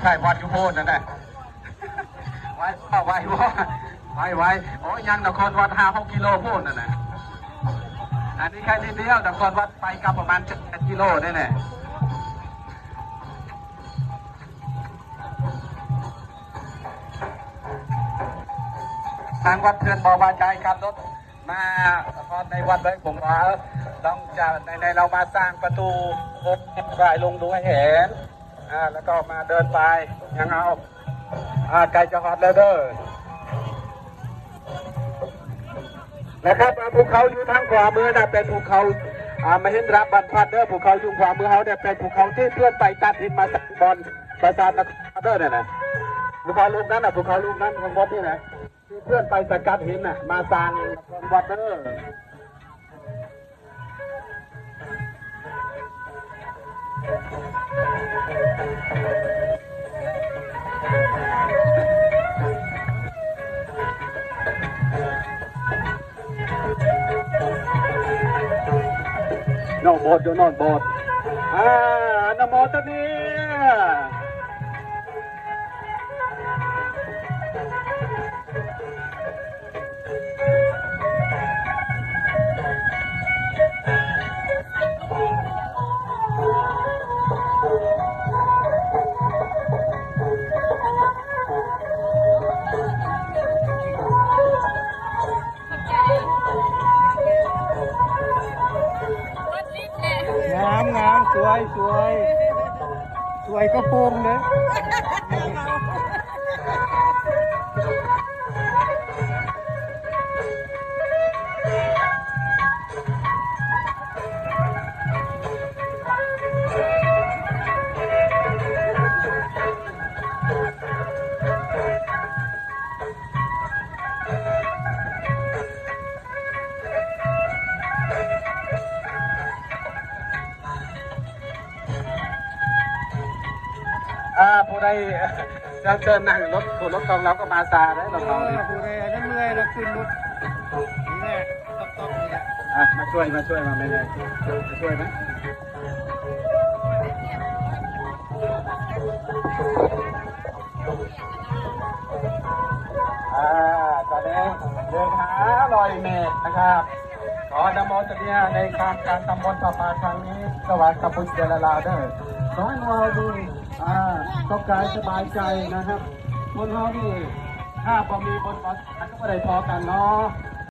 ใช่วัดยุโพนนั่นแหละไว้เอาไว้ว่าไว้ไว้โอ้ยยังนครวัดห้าหกกิโลโพนนั่นแหละอันนี้แค่นิดเดียวนครวัดไปกับประมาณเจ็ดกิโลนี่แหละทางวัดเทือนบอวาใจครับรถมาพอในวัดเลยผมว่าต้องจะในในเรามาสร้างประตูโค้งรายลงดูให้เห็น อ่าแล้วก็มาเดินไปยังเอาอ่าไกลจะฮอดแล้วเด้อนะครับภูเขาอยู่ทางขวามือนะเป็นภูเขาอ่ามหินรับบันพัดเด้อภูเขาอยู่ขวามือเขาเนี่ยเป็นภูเขาที่เพื่อนไปตัดหินมาสร้างบอลประสาทนครเดอร์เนี่ยนะภูเขาลูกนั้นนะภูเขาลูกนั้นของบอลนี่นะที่เพื่อนไปสกัดหินน่ะมาสร้างวัดเดอ ร์โนโบดอยู่โนนโบดอ่านโมตวเนีย วยสวยสวยกระโปรงนะ อ่าผู้ใดเราเชิญนั่งรถรถของเราก็มาซาได้เราเอเขาอเนี่ย ผู้ใดอันนั้นเมื่อยแล้วขึ้นรถนี่แหละต๊อกต๊อกนี่แหละอะมาช่วยมาช่วยมาไม่เลยมาช่วยไหมอ่าตอนนี้เดินหาลอยเมตรนะครับ ขอนโมตเนียในการการตำบลประปาครั้งนี้ สวัสดิ์กับพุทธเจรลาเด้อขอให้เราดู อ่าก็การสบายใจนะครับคนเฮานี่ถ้าบ่มีบนบอลก็ไม่ได้พอกันเนาะ